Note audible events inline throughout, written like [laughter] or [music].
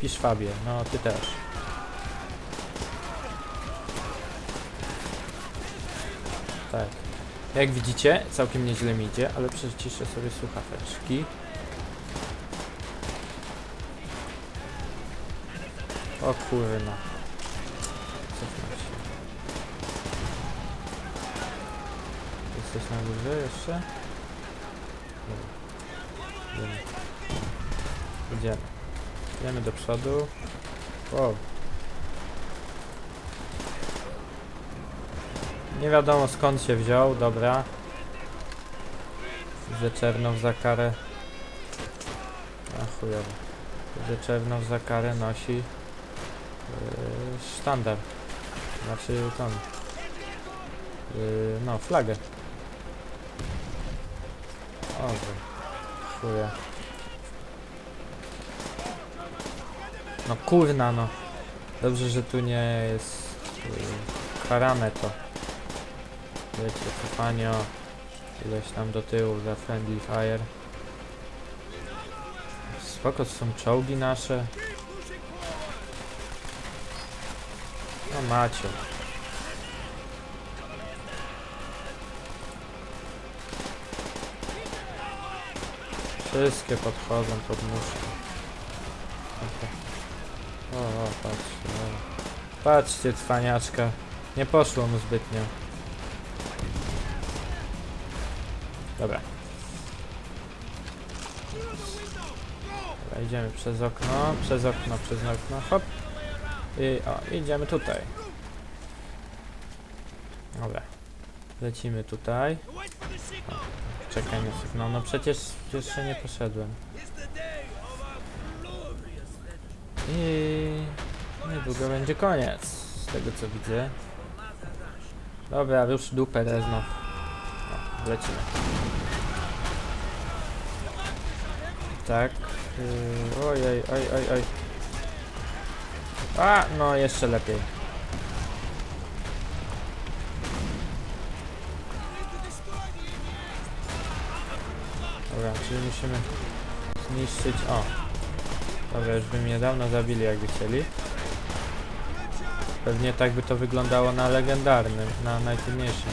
Pisz Fabie, no ty też. Tak. Jak widzicie, całkiem nieźle mi idzie, ale przyciszę sobie słuchaweczki. O kurna. Cofnę się. Jesteś na górze jeszcze? Idziemy. Idziemy. Idziemy do przodu. Wow. Nie wiadomo skąd się wziął, dobra. Że za karę. A chujowo. Że za karę nosi yy, sztandar. Znaczy tą. Yy, no, flagę. O, wy- No kurna no. Dobrze, że tu nie jest yy, karane to. Wiecie, cofanie o ileś tam do tyłu za friendly fire. Spoko, to są czołgi nasze. No macie. Wszystkie podchodzą pod muszkę. O, patrzcie. O. Patrzcie, cwaniaczka. Nie poszło mu zbytnio. Dobra. Dobra, idziemy przez okno, przez okno, przez okno, hop. I o, idziemy tutaj. Dobra. Lecimy tutaj. Czekaj na sygnał. No przecież jeszcze nie poszedłem. I niedługo będzie koniec, z tego co widzę. Dobra, już dupę rezno. O, lecimy. Tak. Yy, ojej, oj, oj, oj. A, no jeszcze lepiej. Dobra, czyli musimy zniszczyć... O! Dobra, już by mnie dawno zabili jakby chcieli. Pewnie tak by to wyglądało na legendarnym, na najtrudniejszym.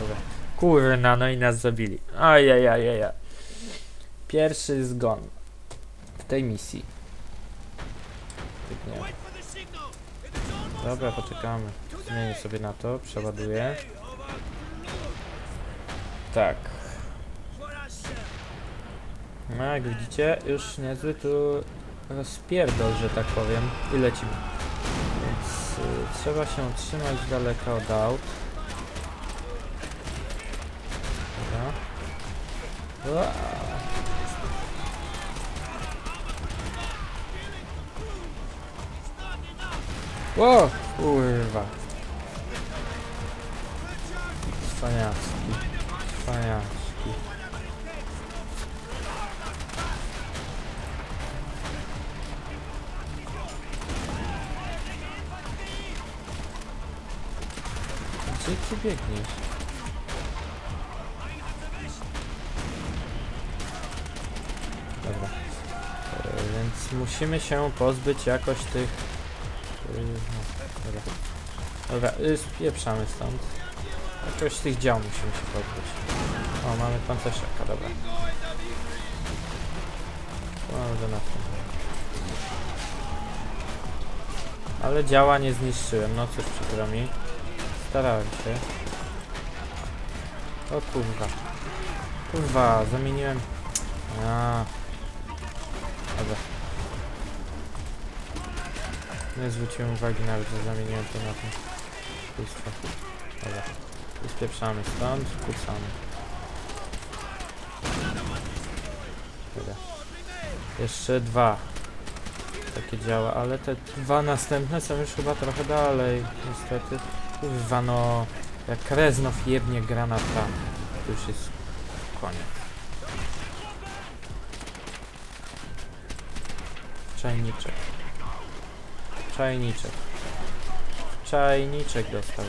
Dobra. Kurna, no i nas zabili. Ajajajaj. Pierwszy zgon w tej misji. Dobra, poczekamy. Zmienię sobie na to, przeładuję. Tak. No jak widzicie, już niezły tu rozpierdol, że tak powiem. I lecimy. Więc y, trzeba się trzymać z daleka od aut. Dobra. Ua. Ło! Kurwa. Cwaniacki. Cwaniacki. Gdzie ty biegniesz? Dobra. E, więc musimy się pozbyć jakoś tych... y, no, dobra. Dobra, y, spieprzamy stąd. Jakoś tych dział musimy się pozbyć. O, mamy pancerzyka, dobra. No, do. Ale działa nie zniszczyłem, no cóż przykro mi. Starałem się. O kurwa. Kurwa, zamieniłem... A. Dobra. Nie zwróciłem uwagi nawet, że zamieniłem to na to. Pustwo. Dobra. I spieprzamy stąd, kucamy. Dobra. Jeszcze dwa. Takie działa, ale te dwa następne są już chyba trochę dalej, niestety. Kurwa no, jak Reznow jebnie granata, to już jest koniec. Czajniczek. Czajniczek. Czajniczek dostał.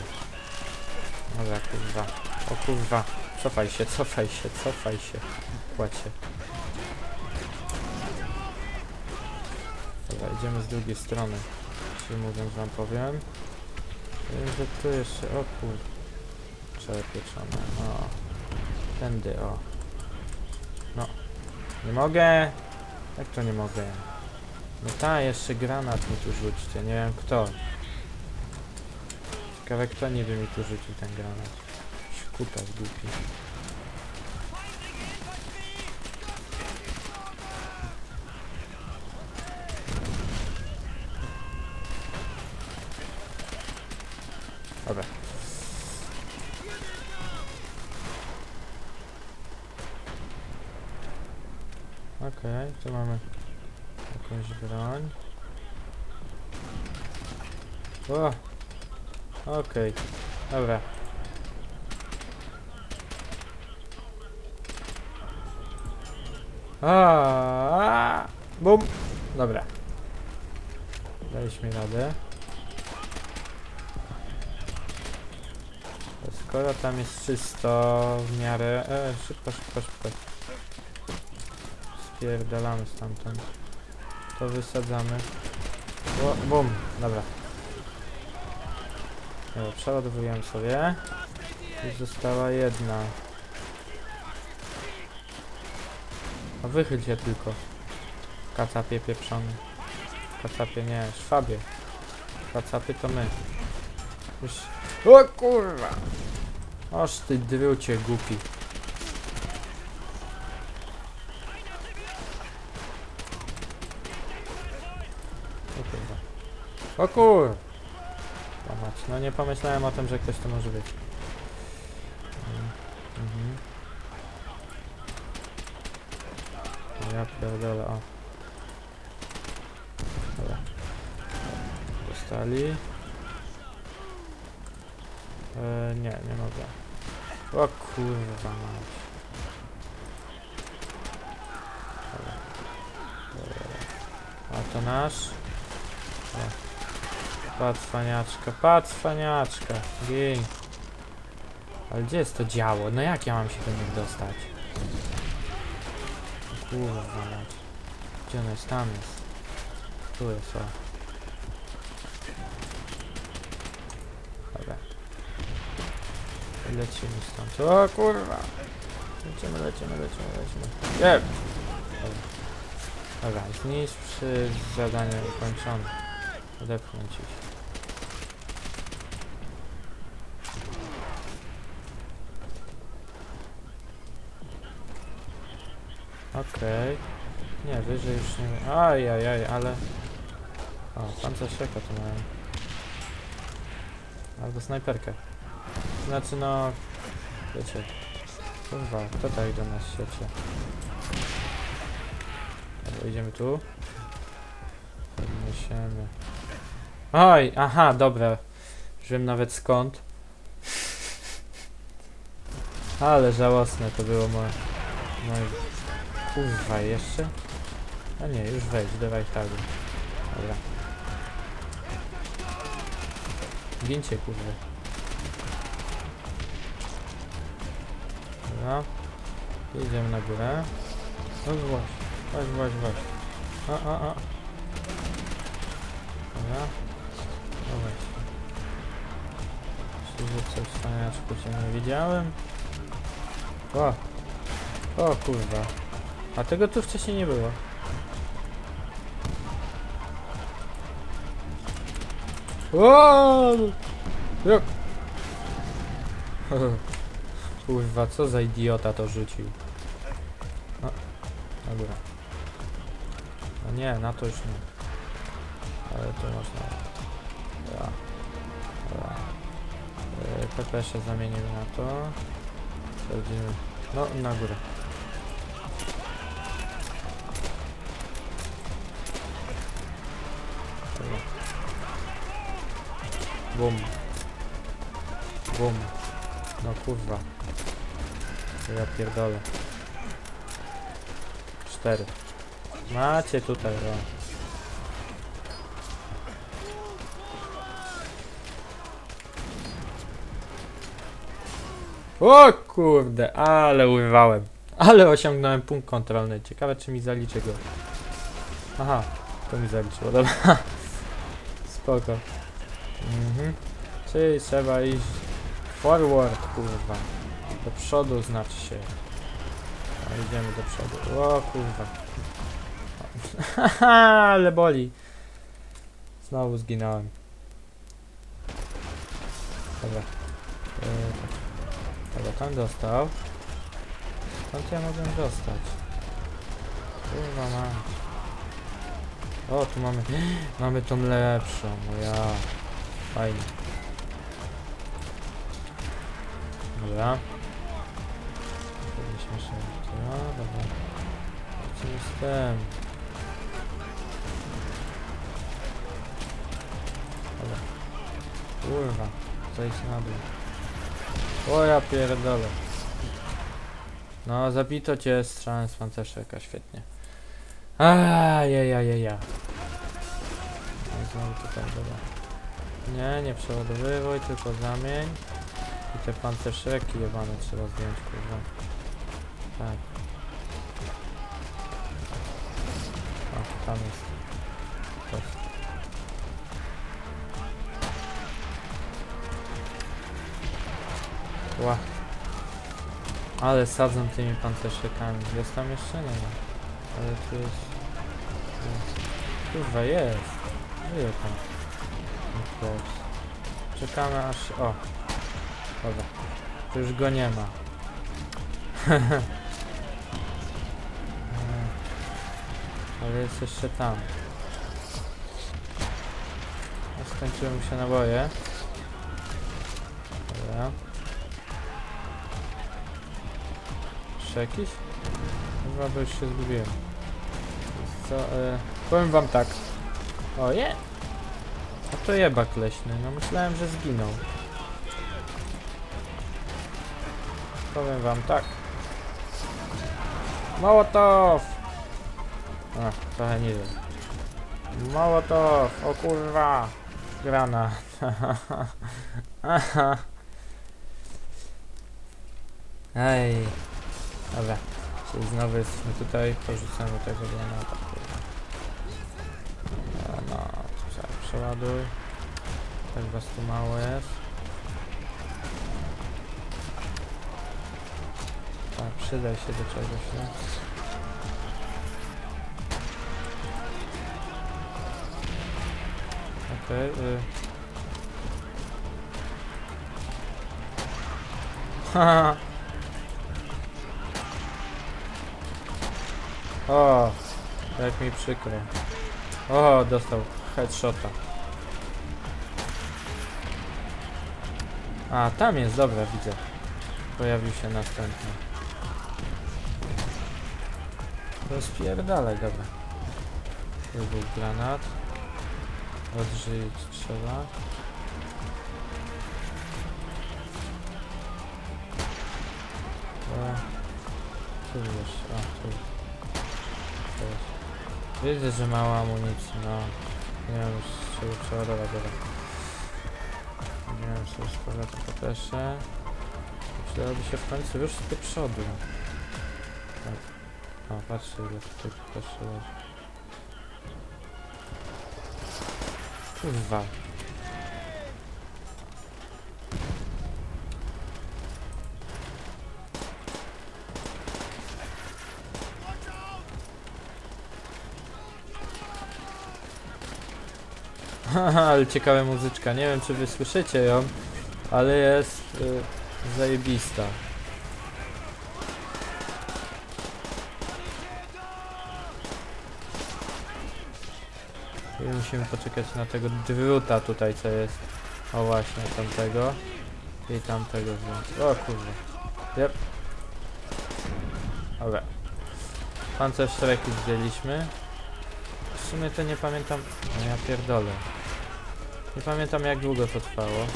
Dobra, kurwa. O kurwa. Cofaj się, cofaj się, cofaj się. Płacie. Dobra, idziemy z drugiej strony. Czyli mówiąc wam powiem. Wiem, że tu jeszcze... O kur... Przepieczone. O. Tędy, o. No. Nie mogę! Jak to nie mogę? No ta, jeszcze granat mi tu rzućcie. Nie wiem kto. Ciekawe kto niby mi tu rzucił ten granat. Szkutas głupi. Dobra. Okej, tu mamy jakąś broń. O! Okej, dobra. A, Bum! Dobra. Daliśmy radę. Skoro tam jest czysto w miarę... E, szybko, szybko, szybko. Spierdalamy stamtąd. To wysadzamy. O, bum, dobra. Dobra, przeładowujemy sobie. I została jedna. A wychyl się tylko. Kacapie pieprzony. Kacapie nie, szwabie. Kacapy to my. Już... O kurwa! Oż ty drucie głupi. O kurwa. O kur... No nie pomyślałem o tym, że ktoś to może być. Mhm. No Ja pierdolę, o. Dobra. Dostali. E, nie, nie mogę. O kurwa mać. Dobra. Dobra. A to nasz. Patrz faniaczka, patrz. Ale gdzie jest to działo? No jak ja mam się do nich dostać? Kurwa mać. Gdzie ono jest? Tam jest. Tu jest, o. Dobra. Lecimy stąd. O kurwa! Lecimy, lecimy, lecimy, lecimy. Nie! Dobra. Zniszcz y, zadanie ukończone. Odepchnąć ich. Okej. Nie, wyżej już nie... Ajajaj, ale... O, pancerzyka tu mają. Albo snajperkę. Znaczy no... Wiecie. Kurwa, kto tak do nas siecie? Idziemy tu. Podniesiemy. Oj, aha, dobra. Wiem nawet skąd. [laughs] Ale żałosne to było moje... moje... Kurwa, jeszcze? A nie, już wejdź, dawaj tak. Dobra. Gincie, kurwa. Dobra. Idziemy na górę. No właśnie, właśnie, właśnie, właśnie. A, a, a. Dobra. Dobra. Myślę, że coś wspaniaczku cię nie widziałem. O! O kurwa. A tego tu wcześniej nie było. O! Jak? [laughs] Kurwa, co za idiota to rzucił. O, dobra. No nie, na to już nie. Ale to można. Ja. Dobra. Yy, Pepesze zamienił na to. Przechodzimy. No, na górę. Bum. Bum. No kurwa. Ja pierdolę. Cztery. Macie tutaj, o. O kurde, ale urwałem. Ale osiągnąłem punkt kontrolny. Ciekawe czy mi zaliczy go. Aha. To mi zaliczyło, dobra. [laughs] Spoko. Mhm. Czyli trzeba iść forward, kurwa. Do przodu znaczy się. No, idziemy do przodu. O kurwa. [laughs] Ale boli. Znowu zginąłem. Dobra. Yy, Dobra, tam dostał. Skąd ja mogłem dostać? Kurwa mam. O, tu mamy... [gasps] Mamy tą lepszą, ja. Fajnie. Dobra. Powinniśmy się... No, dobra. Z tym. Dobra. Kurwa. Zejść na dół. O ja pierdolę. No, zabito cię strzałem z pancerzyka, świetnie. Ajajajaja. No i znowu tutaj, dobra. Nie, nie przeładowywuj, tylko zamień. I te pancerzyki jebane trzeba zdjąć, kurwa. Tak. O, tam jest. Coś. Ła. Ale sadzą tymi pancerzykami. Jest tam jeszcze? Nie ma. Ale tu jest. Kurwa, jest. Żyje tam. Close. Czekamy aż... O. Dobra. Tu już go nie ma. [laughs] Ale jest jeszcze tam. Skończyły mu się naboje. Dobra. Jeszcze jakiś? Chyba bo już się zgubiłem. Co, e, powiem wam tak. O je! A to jebak leśny, no myślałem, że zginął. Powiem wam tak. Mołotow! A, trochę niżej. Mołotow! O kurwa! Granat. Aha. [laughs] Ej. Dobra. Czyli znowu jesteśmy tutaj, porzucamy tego granata. Przeładuj. Tak was tu mało jest. Tak, przydaj się do czegoś, nie? Okej, y... [laughs] Haha. O, jak mi przykro. O, dostał headshota. A, tam jest, dobra, widzę. Pojawił się następny. Rozpierdalaj, dobra. Tu był granat. Odżyć trzeba. O, tu jeszcze, a tu. Jest. Widzę, że mało amunicji, no. Nie wiem z czego przeładować, dobra. Sobie z powrotem popeszę. Przydałoby się w końcu już do przodu. Tak. O, patrzcie ile tutaj popeszy leży. Kurwa. Ale ciekawa muzyczka. Nie wiem, czy wy słyszycie ją, ale jest y, zajebista. I musimy poczekać na tego druta tutaj, co jest. O właśnie, tamtego. I tamtego wziąć. O kurwa. Yep. Dobra. Pancerz szereki zdjęliśmy. W sumie to nie pamiętam. No ja pierdolę. Nie pamiętam jak długo to trwało.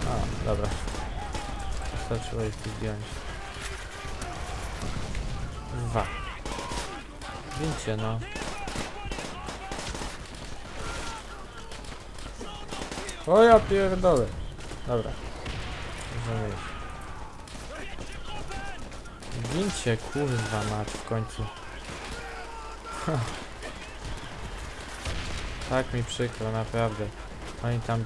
A, dobra. Wystarczyło ich tu zdjąć. Dwa. Wincie no. O ja pierdolę. Dobra. Możemy iść. Wincie kurwa mać w końcu. Tak mi przykro, naprawdę. Oni tam